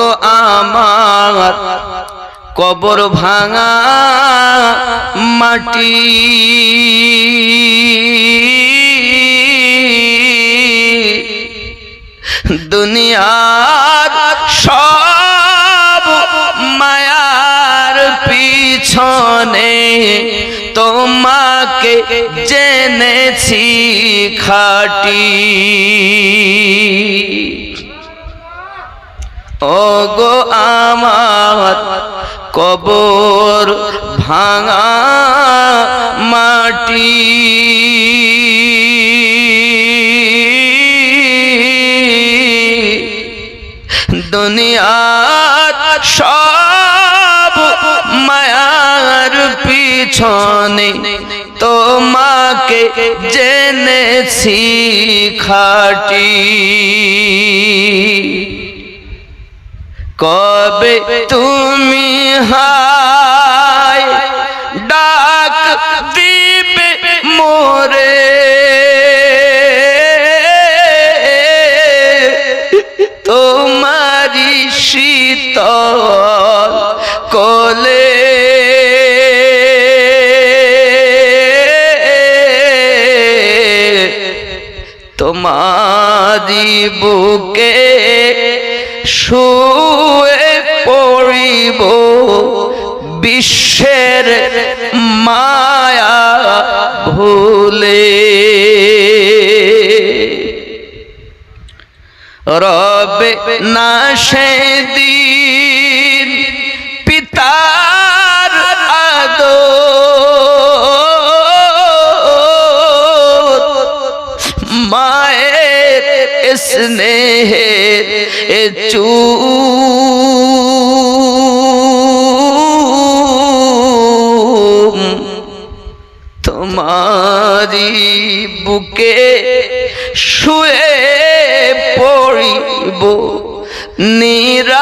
গো আমার। কবর ভাঙা মাটি। দুনিয়ার সব মায়ার পিছনে তোমাকে জেনেছি খাটি। ও গো আমার কবর ভাঙা মাটি। দুনিয়ার সব মায়ার পিছনে তোমাকে জেনেছি খাটি। কবে তুমি হায় ডাক দিবে মোরে? তোমারি শীতল কোলে। তোমারি বুকে রবে না সেদিন পিতার আদর। মায়ের স্নেহের এ তোমারি বুকে পড়িব নিরালানির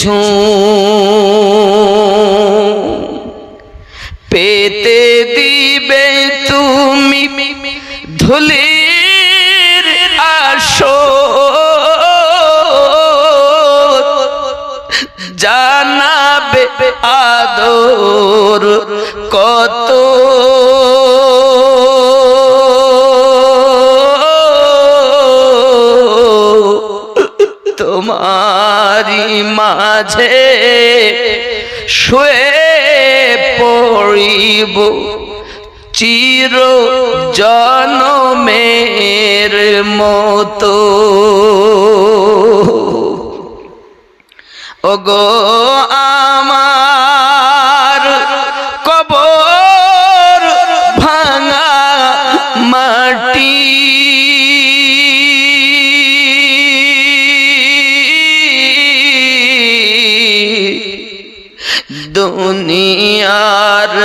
ঝুম। পেতে দিবে তুমি ধুলির আসো জানাবে আদর তোমারি মাঝে শুয়ে পড়িব। চির জনমের মতো। ওগো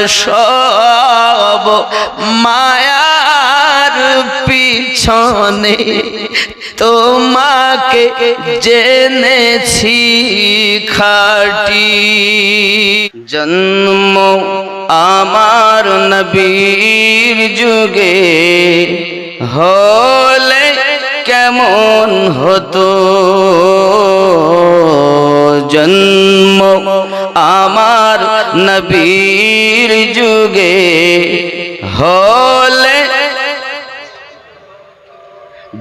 সব মায়ার পিছনে তোমাকে জেনেছি খাটি। জন্ম আমার নবীর যুগে হলে কেমন হতো? জন্ম আমার নবীর যুগে হলে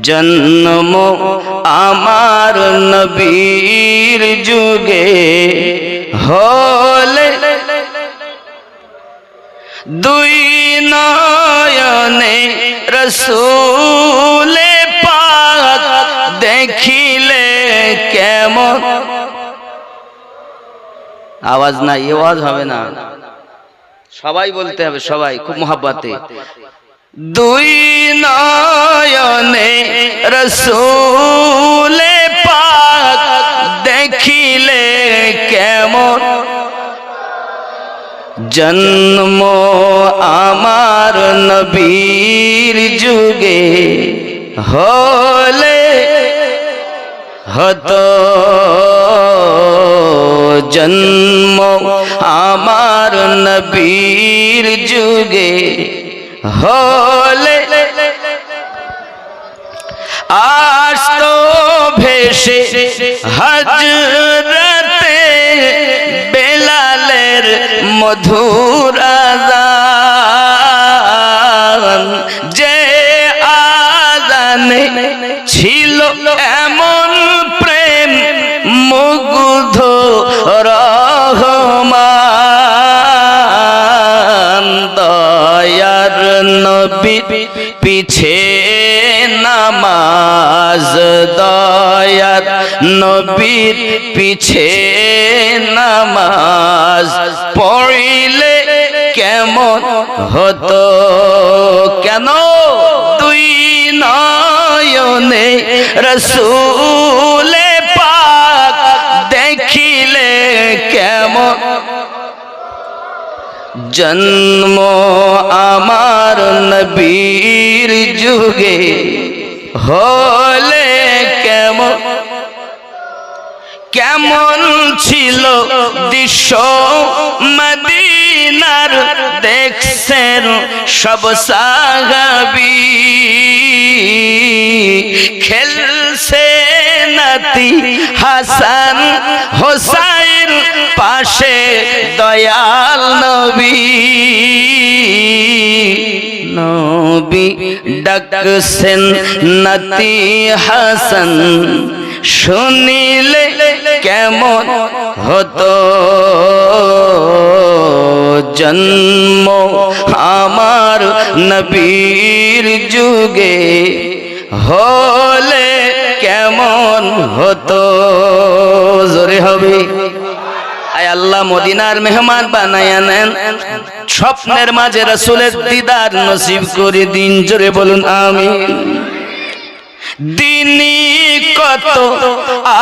জন্ম আমার নবীর যুগে হলে দুই নয়নে রসুলে পাক দেখিলে আওয়াজ না আওয়াজ হবে না। সবাই বলতে হবে, সবাই, খুব মোহাব্বতে। দুই নয়নে রসুলে পাক দেখিলে কেমন? জন্ম আমার নবীর যুগে হলে হত জন্ম আমার নবীর যুগে হলে আসতো ভেসে হজরতে বেলালের মধুর আজান দয়ার নবী, পিছে নামাজ দয়ার নবীর পিছে নামাজ পড়িলে কেমন হতো? কেন? তুই নয়নে রসুলে পাক দেখিলে কেমন জন্ম আমার নবীর যুগে হলে কেমন? কেমন ছিল দৃশ্য? মদিনার দেখছেন সব সাহাবি। খেলছে নাতি হাসান, হোসাইন পাশে দয়াল নবী। নবী ডাকছেন নতি হাসান। শুনিলে কেমন হতো জন্ম আমার নবীর যুগে। হলে কেমন হতো? জোরে হবে। আয় আল্লাহ মদিনার মেহমান বানায়া নেন স্বপ্নের মাঝে রাসূলের দিদার নসিব করে দিন, জোরে বলুন, আমিন। দিনী কত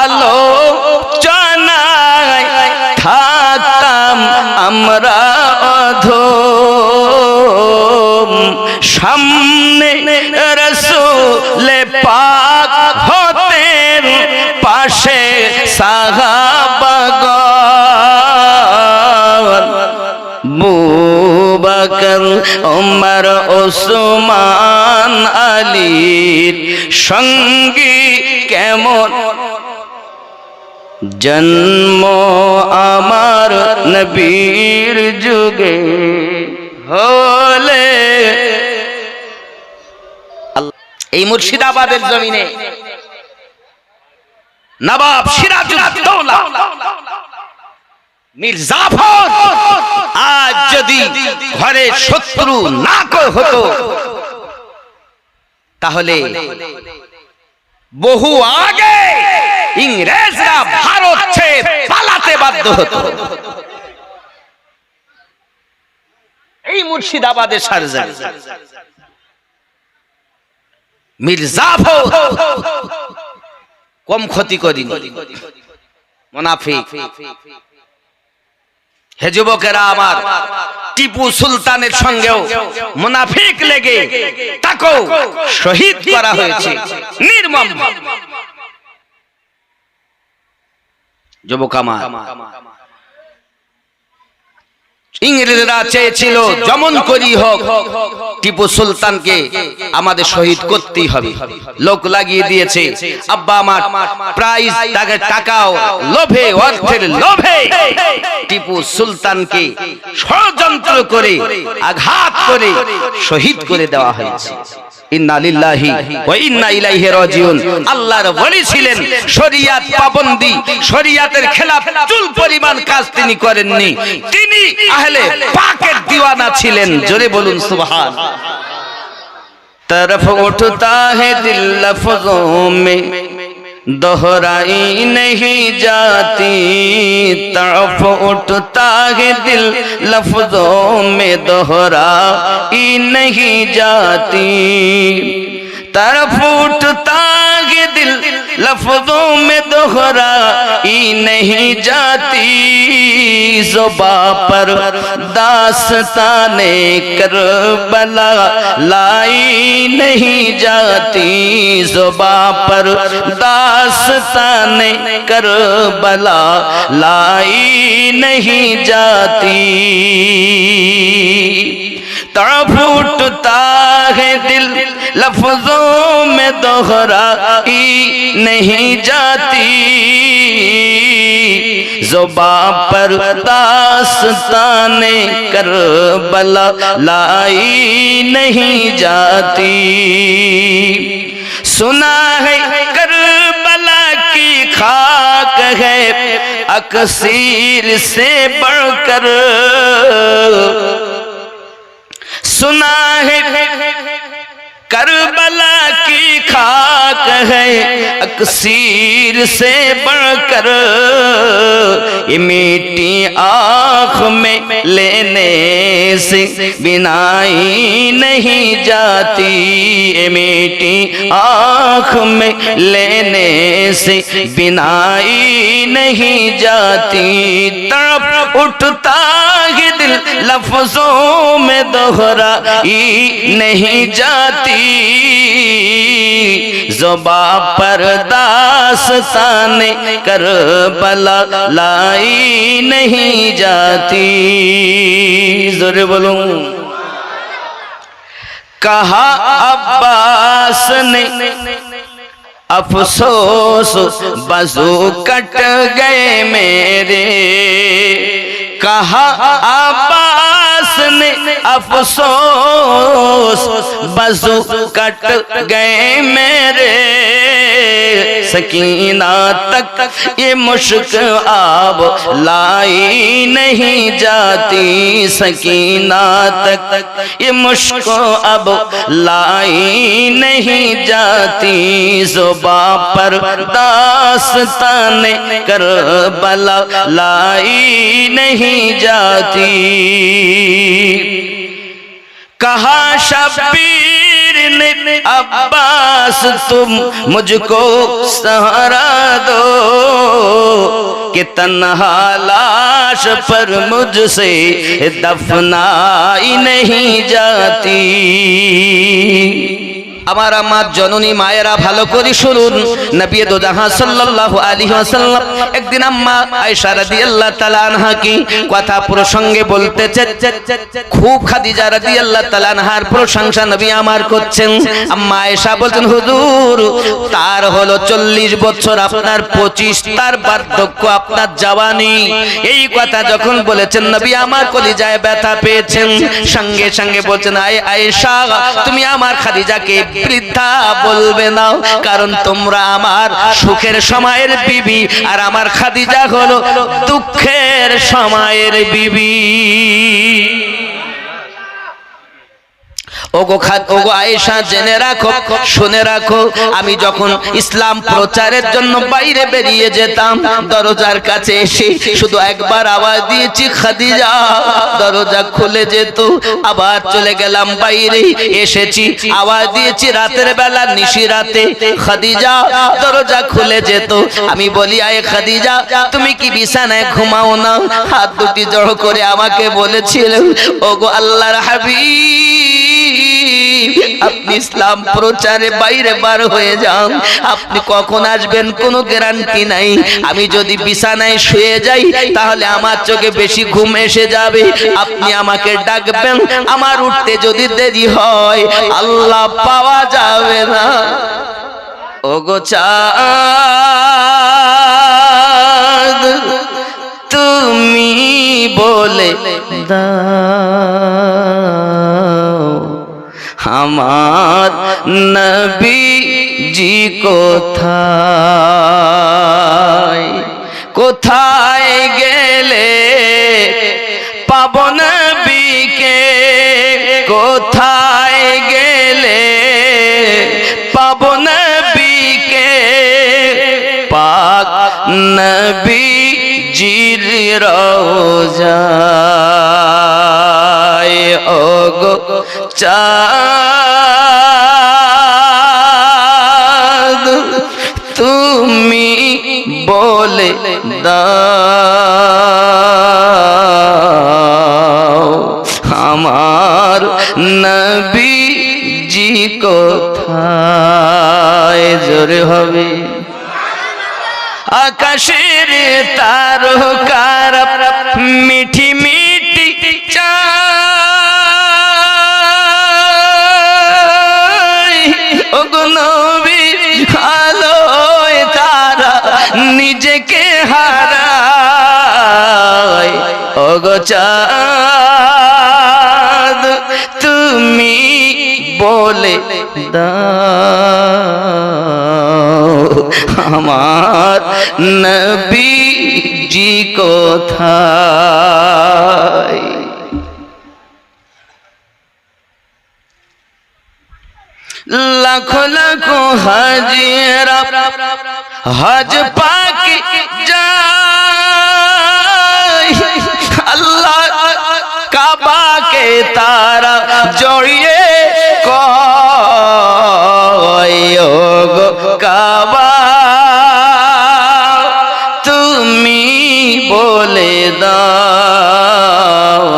আলো চনায় থাকতাম আমরা অধম। সামনে রসুলে পাক হতেন, পাশে সাহাবাগন বুবাকর ওমর ওসমান, আলীর সঙ্গী কেমন? জন্ম আমার নবীর যুগে হলে এই মুর্শিদাবাদের জমিনে নবাব সিরাজউদ্দৌলা মীর জাফর আজ যদি ঘরে শত্রু না হতো, তাহলে বহু আগে ইংরেজরা ভারত ছেড়ে পালাতে বাধ্য হতো। এই মুর্শিদাবাদের সারজান মীর জাফর কম ক্ষতি করিনি। মোনাফিক। হে যুবকেরা আমার, টিপু সুলতানের সঙ্গেও মুনাফিক লেগে তাকেও শহীদ করা হয়েছে। নির্মম। যুবক আমার ইংরেজরা চেয়েছিল, যেমন করি হোক, টিপু সুলতানকে আমাদের শহীদ করতেই হবে। লোক লাগিয়ে দিয়েছে, আব্বা, আমার প্রাইজ তাকে টাকাও, লোভে, অর্থের লোভে। টিপু সুলতানকে ষড়যন্ত্র করে, আঘাত করে শহীদ করে দেওয়া হয়েছে। ইন্না লিল্লাহি ওয়া ইন্না ইলাইহি রাজিউন আল্লাহর ওলি ছিলেন শরিয়াত পাবন্দি শরিয়াতের খেলাফ চুল পরিমাণ কাজ তিনি করেননি তিনি আহলে পাকের দিওয়ানা ছিলেন জোরে বলুন সুবহান तरफ उठता है दिल लफ्जों में دہرائی نہیں جاتی طرف اٹھتا ہے دل لفظوں میں دہرائی نہیں جاتی۔ طرف اٹھتا لفظوں میں دہرائی نہیں جاتی۔ زبا پر داستان کربلا لائی نہیں جاتی۔ زبا پر داستان کربلا لائی نہیں جاتی۔ تڑپ اٹھتا ہے دل، لفظوں میں دہرائی نہیں جاتی۔ زباں پر داستان کربلا لائی نہیں جاتی۔ سنا ہے کربلا کی خاک ہے اکثیر سے بڑھ کر۔ سنا ہے۔ کربلا کی خاک ہے۔ اکسیر سے بڑھ کر یہ میٹی آنکھ میں لینے سے بنائی نہیں جاتی۔ یہ میٹی آنکھ میں لینے سے بنائی نہیں جاتی۔ تڑپ اٹھتا دل لفظوں میں دہرائی نہیں جاتی۔ زبا پر داستان کربلا لائی نہیں جاتی۔ ذرے بولوں کہا عباس نے افسوس بزو کٹ گئے میرے۔ کہا آپاس میں افسوس بزو کٹ گئے میرے۔ سکینہ تک یہ مشک آب لائی نہیں جاتی۔ سکینہ تک یہ مشک اب لائی نہیں جاتی۔ زباں پر داستان کربلا لائی نہیں جاتی۔ کہا شبیر نے عباس، تم مجھ کو سہارا دو کہ تنہا لاش پر مجھ سے دفنائی نہیں جاتی۔ আমার আমার জননী মায়েরা ভালো করে শুনুন। নবী দো জাহান সাল্লাল্লাহু আলাইহি ওয়াসাল্লাম একদিন আম্মা আয়েশা রাদিয়াল্লাহু তাআলা আনহা কি কথা প্রসঙ্গে বলতেছে খুব খাদিজা রাদিয়াল্লাহু তাআলা আনহার প্রশংসা নবী আমার করছেন। আম্মা আয়েশা বলছেন, হুজুর, তার হলো 40 বছর, আপনার 25 তার বার্ধক্য আপনার জওয়ানি এই কথা যখন বলেছেন, নবী আমার কলিজায় ব্যথা পেয়েছেন। সঙ্গে সঙ্গে বলছেন, আয় আয়েশা, তুমি আমার খাদিজাকে বৃদ্ধা বলবে না কারণ তোমরা আমার সুখের সময়ের বিবি আর আমার খাদিজা হলো দুঃখের সময়ের বিবি। ওগো খাদ, ওগো আয়েশা, জেনে রাখো, শুনে রাখো, আমি যখন ইসলাম প্রচারের জন্য বাইরে বেরিয়ে যেতাম, দরজার কাছে এসে শুধু একবার আওয়াজ দিয়েছি, খাদিজা, দরজা খুলে যেত, আবার চলে গেলাম বাইরে, এসেছি, আওয়াজ দিয়েছি রাতের বেলা, নিশি রাতে, খাদিজা, দরজা খুলে যেত, আমি বলি, আয়ে খাদিজা, তুমি কি বিছানায় ঘুমাও না? হাত দুটি জড় করে আমাকে বলেছিলেন ওগো আল্লাহর হাবিব। আপনি ইসলাম প্রচারে বাইরে বার হয়ে যান। আপনি কখন আসবেন কোনো গ্যারান্টি নাই। আমি যদি বিছানায় শুয়ে যাই, তাহলে আমার চোখে বেশি ঘুম এসে যাবে। আপনি আমাকে ডাকবেন, আমার উঠতে যদি দেরি হয়, আল্লাহ পাওয়া যাবে না। ওগো চাঁদ, তুমি বলে দাও। আমার নবী জি কোথায়? কোথায় গেলে পাব নবীকে? কোথায় গেলে পাব নবীকে? পাক নবী জির রোজায় ওগো চাঁদ তুমি বলে দাও আমার নবী জি কোথায়? জোরে হবে। আকাশের তারকার মিঠি ওগো তুমি বলে আমার নবীজি কোথায়? লাখো লাখো হাজিরা হজ পাক জড়িয়ে কয় গো কাবা। তুমি বলে দাও,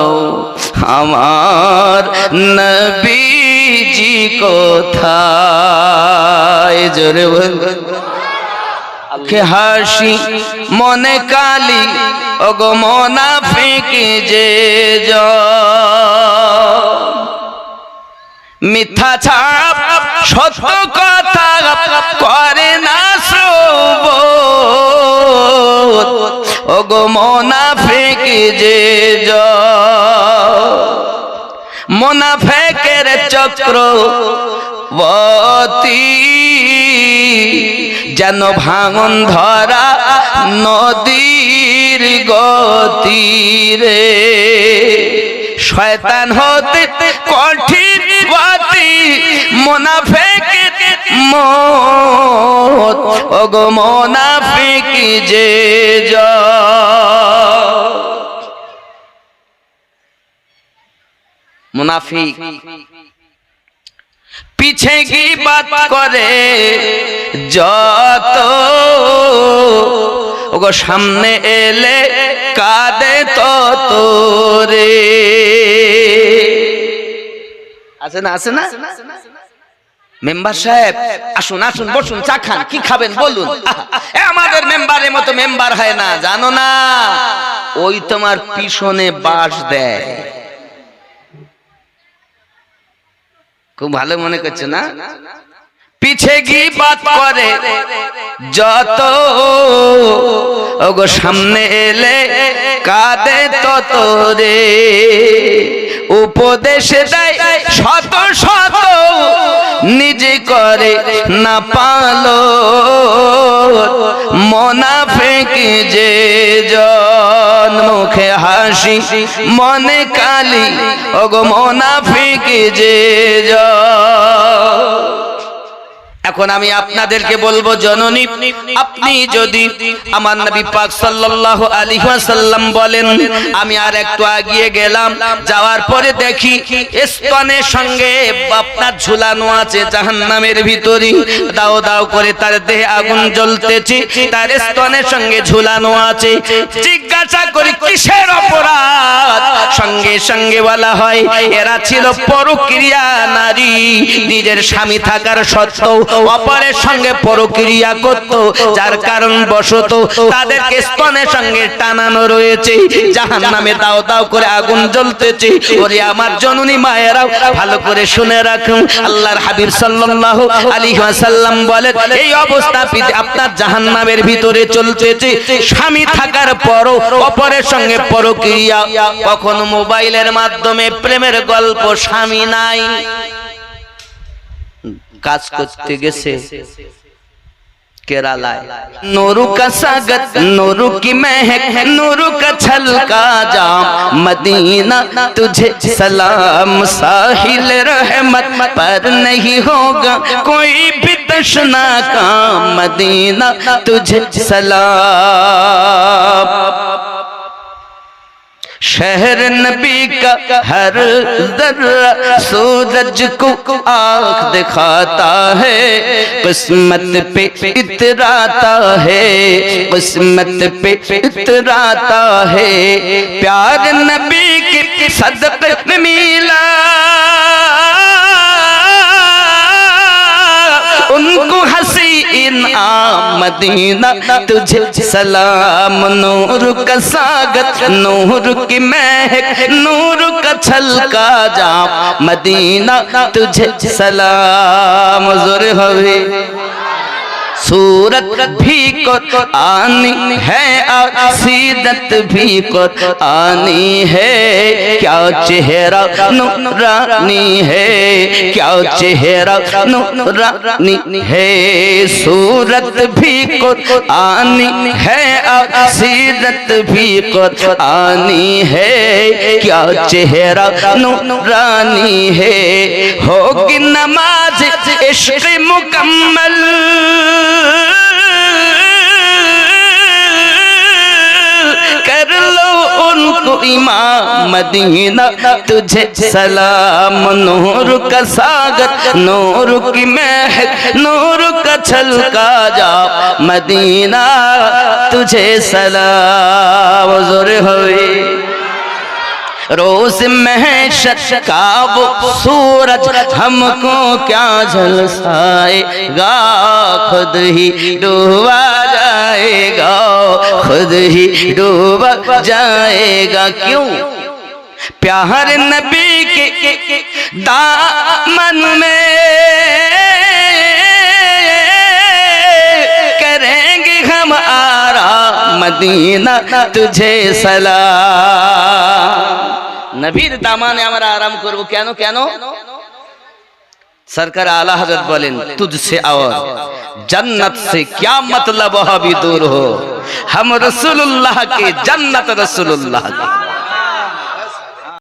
আমার নবীজি কোথায়? জোরে কে হাসি, মনে কালি, ওগো মোনাফিক যে জ মিথ্যা ছাপ সত্য কথা করে না ওগো মোনাফিক যে মোনাফেকের চক্র যেন ভাঙন ধরা নদীর গতিরে শয়তান হতে মোনাফেক, মত, ওগো মোনাফিক যে যা মুনাফিক, পিছে কি বাত করে? যত। ওগো সামনে এলে কাঁদে তত রে। আছে না আছে না? মেম্বার সাহেব, আসুন আসুন, বসুন, চা খান, কি খাবেন বলুন? আমাদের মেম্বারের মতো মেম্বার হয় না, জানো না? ওই তোমার পিছনে বাস দেয়। খুব ভালো মনে করছে না? পিছে গি বাত করে যত, ওগো সামনে এলে কাঁদে তত রে। উপদেশ দেয় শত শত করে না পালো। মোনাফেক যে জন মুখে হাসি মনে কালি ওগো মোনাফিক যে জন। এখন আমি আপনাদেরকে বলব, জননী, আপনি যদি আমার নবী পাক সাল্লাল্লাহু আলাইহি ওয়াসাল্লাম বলেন, আমি আর একটু আগিয়ে গেলাম, যাওয়ার পরে দেখি স্তনের সঙ্গে আপনার ঝুলানো আছে জাহান্নামের ভিতরে। দাও দাও করে তার দেহে আগুন জ্বলতেছে, তার স্তনের সঙ্গে ঝুলানো আছে। জিজ্ঞাসা করি, কিসের অপরাধ? সঙ্গে সঙ্গে বলা হয়, এরা ছিল পরক্রিয়া নারী, নিজের স্বামী থাকার সত্ত্বেও অপরের সঙ্গে পরক্রিয়া করত, যার কারণ বশত তাদেরকে স্তনের সঙ্গে টানানো রয়েছে। জাহান নামে দাও দাও করে আগুন জ্বলতেছে। ওরে আমার জননী মায়েরাও, ভালো করে শুনে রাখুন। আল্লাহর হাবিব এই অবস্থা আপনার জাহান্নামের ভিতরে চলতেছে। স্বামী থাকার পরও অপরের সঙ্গে পরক্রিয়া, কখনো মোবাইলের মাধ্যমে প্রেমের গল্প স্বামী নাই। কাজ করতে গেছে কেরালায়। نورو کا ساگت نورو کی مہک نور کا چھلکا جام مدینہ تجھے سلام ساحل رحمت پر نہیں ہوگا کوئی بھی تشنا کام مدینہ تجھے سلام۔ شہر نبی کا ہر ذرہ سورج کو آنکھ دکھاتا ہے، قسمت پہ اتراتا ہے، قسمت پہ اتراتا ہے۔ پیار نبی کی صدق میلا مدینہ، تجھے سلام، نور کا ساگت، نور کی مہک، نور کا چھلکا جام مدینہ، تجھے سلام مزور ہوئے۔ صورت بھی قرآن ہے، عصیدت بھی قرآن ہے۔ کیا چہرہ نورانی ہے، کیا چہرہ نورانی ہے۔ صورت بھی قرآن ہے، عصیدت بھی قرآن ہے۔ کیا چہرہ نورانی ہے، ہوگی نماز عشق مکمل۔ होगी नमाज इश्क मुकम्मल कर लो उनको इमाम मदीना तुझे सलाम नूर का सागर नूर की महक नूर का छलका जा मदीना तुझे सलाम जोर روز محشت کا وہ سورج ہم کو کیا جلسائے گا؟ خود ہی ڈوبا جائے گا، خود ہی ڈوبا جائے گا۔ کیوں؟ پیار نبی کے دامن میں کریں گے ہم آرا مدینہ تجھے سلام۔ নবীর দামানে আমরা আরাম করব। কেন কেন? সরকার আলা হজরত বলেন তুঝসে আওয়াজ, জান্নাত সে ক্যা মতলব হাবি দূর হো। হম রসুল্লাহ কে জান্নাত রসুল্লাহ কে